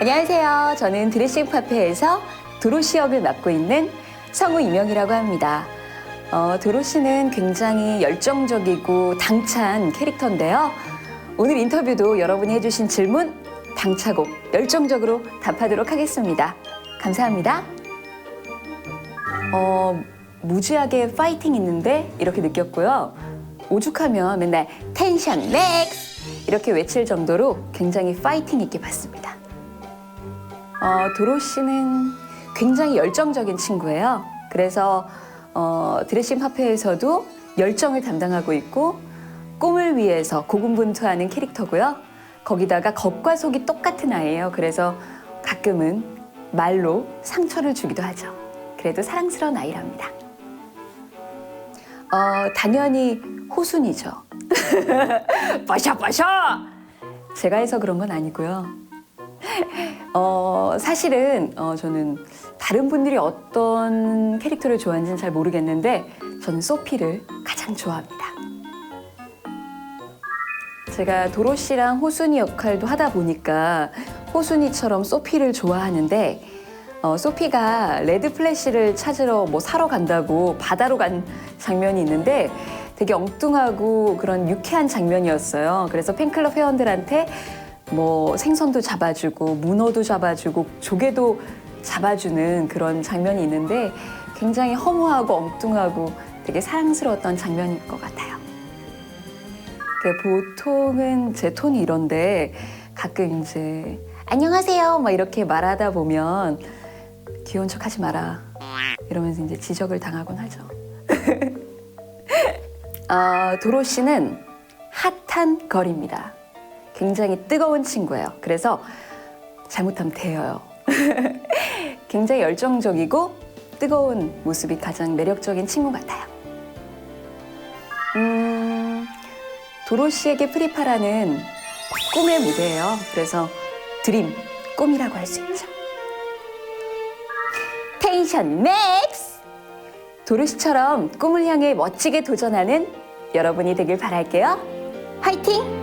안녕하세요. 저는 드레싱 파페에서 도로시 역을 맡고 있는 성우 이명이라고 합니다. 어, 도로시는 굉장히 열정적이고 당찬 캐릭터인데요. 오늘 인터뷰도 여러분이 해주신 질문 당차고 열정적으로 답하도록 하겠습니다. 감사합니다. 어, 무지하게 파이팅 있는데 이렇게 느꼈고요. 오죽하면 맨날 텐션 맥스 이렇게 외칠 정도로 굉장히 파이팅 있게 봤습니다. 어, 도로 씨는 굉장히 열정적인 친구예요. 그래서 어, 드레싱 파페에서도 열정을 담당하고 있고 꿈을 위해서 고군분투하는 캐릭터고요. 거기다가 겉과 속이 똑같은 아이예요. 그래서 가끔은 말로 상처를 주기도 하죠. 그래도 사랑스러운 아이랍니다. 어, 당연히 호순이죠. 빠샤빠샤! 제가 해서 그런 건 아니고요. 어, 사실은 어, 저는 다른 분들이 어떤 캐릭터를 좋아하는지는 잘 모르겠는데 저는 소피를 가장 좋아합니다. 제가 도로 씨랑 호순이 역할도 하다 보니까 호순이처럼 소피를 좋아하는데 어, 소피가 레드 플래시를 찾으러 뭐 사러 간다고 바다로 간 장면이 있는데 되게 엉뚱하고 그런 유쾌한 장면이었어요. 그래서 팬클럽 회원들한테 뭐 생선도 잡아주고 문어도 잡아주고 조개도 잡아주는 그런 장면이 있는데 굉장히 허무하고 엉뚱하고 되게 사랑스러웠던 장면일 것 같아요. 그 보통은 제 톤이 이런데 가끔 이제 안녕하세요 막 이렇게 말하다 보면 귀여운 척 하지 마라 이러면서 이제 지적을 당하곤 하죠. 어, 도로 씨는 핫한 걸입니다. 굉장히 뜨거운 친구예요. 그래서 잘못하면 데여요. 굉장히 열정적이고 뜨거운 모습이 가장 매력적인 친구 같아요. 음, 도로 씨에게 프리파라는 꿈의 무대예요. 그래서 드림, 꿈이라고 할 수 있죠. 텐션 맥스! 도로 씨처럼 꿈을 향해 멋지게 도전하는 여러분이 되길 바랄게요. 화이팅!